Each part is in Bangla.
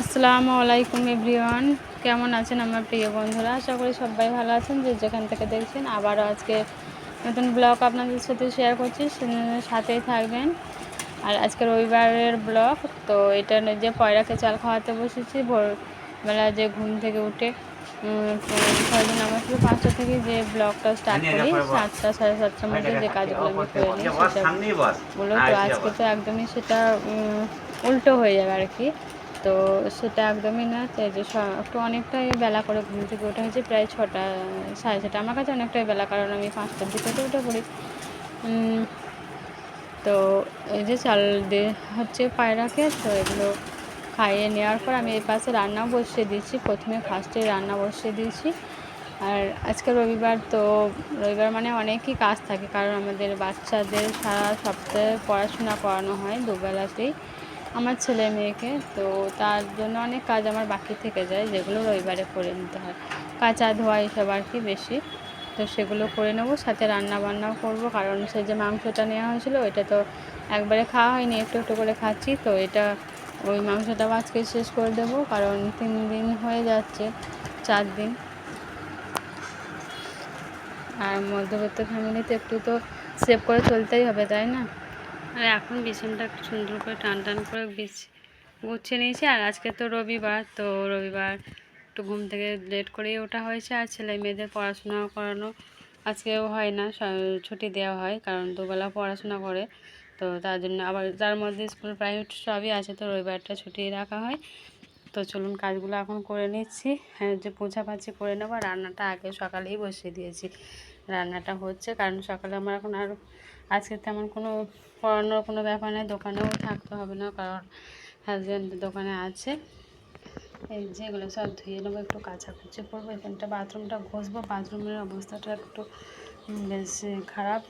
আসসালামু আলাইকুম এভরিওয়ান। কেমন আছেন আমার প্রিয় বন্ধুরা? আশা করি সবাই ভালো আছেন। যে যেখান থেকে দেখছেন আবারও আজকে নতুন ব্লগ আপনাদের সাথে শেয়ার করছি। সাথেই থাকবেন। আর আজকে রবিবারের ব্লগ তো এটা যে পয়রাকে চাল খাওয়াতে বসেছি। ভোরবেলা যে ঘুম থেকে উঠে ছয়দিন আমার শুধু পাঁচটা থেকে যে ব্লগটা স্টার্ট করি সাতটা সাড়ে সাতটার মধ্যে যে কাজগুলো আমি করে নিই সেটাগুলো তো আজকে তো একদমই সেটা উল্টো হয়ে যাবে আর কি। তো সেটা একদমই না। যে একটু অনেকটাই বেলা করে ঘুম থেকে ওঠা হয়েছে, প্রায় ছটা, সাড়ে ছটা। আমার কাছে অনেকটাই বেলা, কারণ আমি পাঁচটার দিকে তো উঠে পড়ি। তো এই যে চাল দিয়ে হচ্ছে পায়রাকে তো এগুলো খাইয়ে নেওয়ার পর আমি এই পাশে রান্না বসিয়ে দিয়েছি। প্রথমে ফার্স্টে রান্না বসিয়ে দিয়েছি। আর আজকে রবিবার, তো রবিবার মানে অনেকই কাজ থাকে, কারণ আমাদের বাচ্চাদের সারা সপ্তাহে পড়াশোনা করানো হয়, দুবেলাতেই। আমার ছেলে মেয়েকে, তো তার জন্য অনেক কাজ আমার বাকি থেকে যায়, যেগুলো রবিবারে করে নিতে হয়। কাঁচা ধোয়া এসব আর কি বেশি, তো সেগুলো করে নেব, সাথে রান্না বান্নাও করব, কারণ সে যে মাংসটা নেওয়া হয়েছিল, ওইটা তো একবারে খাওয়া হয়নি, একটু একটু করে খাচ্ছি, তো এটা ওই মাংসটাও আজকে শেষ করে দেবো, কারণ তিন দিন হয়ে যাচ্ছে, চার দিন। আর মধ্যবিত্ত ফ্যামিলিতে একটু তো সেভ করে চলতেই হবে, তাই না? আর এখন বিছানাটা সুন্দর করে টান টান করে গুছিয়ে নিয়েছি। আর আজকে তো রবিবার তো রবিবার একটু ঘুম থেকে লেট করেই ওঠা হয়েছে। আর ছেলে মেয়েদের পড়াশোনা করানো আজকেও হয় না ছুটি দেওয়া হয় কারণ দুবেলা পড়াশোনা করে। তো তার জন্য আবার তার মধ্যে স্কুল প্রাইভেট সবই আছে, তো রবিবারটা ছুটি রাখা হয়। তো চলুন কাজগুলো এখন করে নিচ্ছি। হ্যাঁ যে পোছা পাছি করে নেব। রান্নাটা আগে সকালেই বসিয়ে দিয়েছি। রান্নাটা হচ্ছে কারণ সকালে আমার এখন আর আজকে তেমন কোনো পড়ানোর কোনো ব্যাপার নেই, দোকানেও থাকতে হবে না, কারণ হাজব্যান্ড দোকানে আছে। এই যেগুলো সব ধুয়ে নেব, একটু কাচাকুচি করব এখানটা বাথরুমটা ঘষবো, বাথরুমের অবস্থাটা একটু বেশ খারাপ।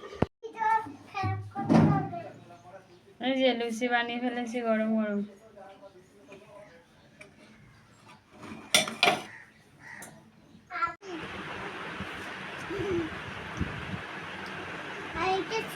এই যে লুচি বানিয়ে ফেলেছি গরম গরম আর এটা সুজি আর এটা তরকারি টমেটো এই যে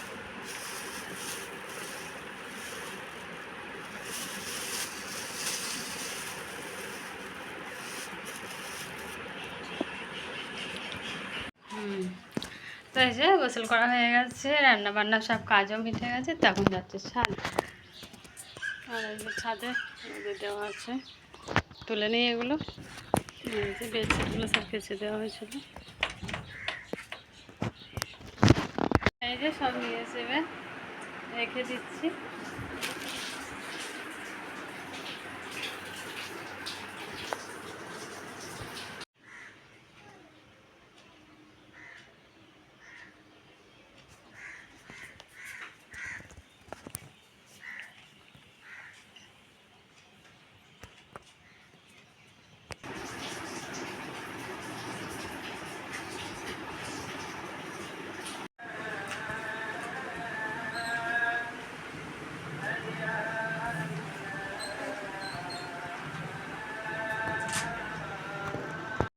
তো এই যে গোসল করা হয়ে গেছে রান্না বান্না সব কাজও মিটে গেছে তখন যাচ্ছে ছাদ। আর এই যে ছাদে দেওয়া আছে, তুলে নিই এগুলো। বেডশিটগুলো সব কেচে দেওয়া হয়েছিল। এই যে সব নিয়ে এসে রেখে দিচ্ছি।